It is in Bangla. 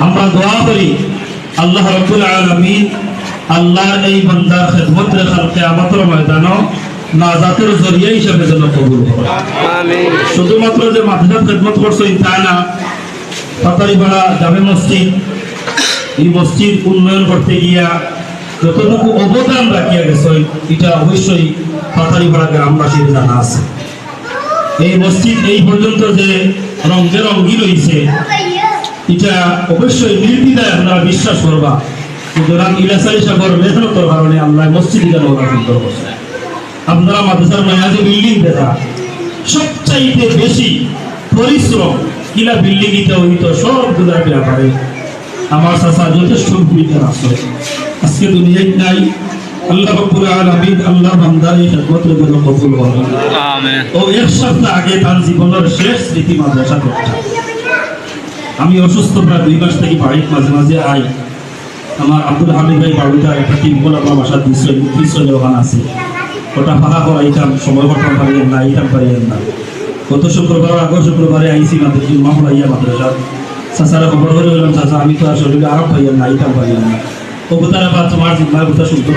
আমরা দোয়া করি আল্লাহ রব্বুল আলামিন আল্লাহর এই বান্দার খেদমত রেখার কেয়ামতের ময়দানও নাজাতের জরিয়া হিসাবে যেন কবুল করে। আমিন। শুধুমাত্র যে মাদ্রাসার খেদমত করছ তা না। পাতারিপাড়া জামে মসজিদ এই মসজিদ উন্নয়ন করতে গিয়া যতটুকু অবদান রাখিয়া গেছে এটা অবশ্যই পাতারিপাড়া গ্রামবাসীর জানা আছে। এই মসজিদ এই পর্যন্ত যে রঙে রঙ্গি রয়েছে এটা অবশ্যই নির্বিধায় আপনারা বিশ্বাস করবা। সুতরাং ইলাসাই সাগর মেহনতর কারণে আল্লাহ মসজিদ যেন ওরা সুন্দর করছে আপনারা মাদ্রাসার মায়াজে বিল্ডিং দেখা। সবচাইতে বেশি পরিশ্রম কিলা বিল্ডিং ইটা হইতো সবগুলার ব্যাপারে আমার চাচা যথেষ্ট ভূমিকা আছে। আজকে দুনিয়ায় নাই। আল্লাহ রব্বুল আলামিন আল্লাহ বান্দার এই খেদমত যেন কবুল করেন। আমিন। ও এক সপ্তাহ আগে তার জীবনের শেষ স্মৃতি মাদ্রাসা করতে। আমি অসুস্থ প্রায় দুই মাস থেকে বাড়ির মাঝে মাঝে আই। আমার আব্দুল হামিদ ভাই বাড়িটা একটা টিম্পল আমার বাসার দৃশ্য দৃশ্য ওখানে আছে। ওটা ফাঁকা করাইতাম সময় করতাম পারিয়েন না আইতাম পারিয়েন না। গত শুক্রবার আগর শুক্রবারে আইসি মাদ্রাসা মামলা ইয়া মাদ্রাসা। চাচারা খবর করে বললাম চাচা, আমি তো আসলে আরব পাইয়েন না আইতাম পারিয়েন না। ও কোথায় বা তোমার জিম্মায় কোথা শুনতে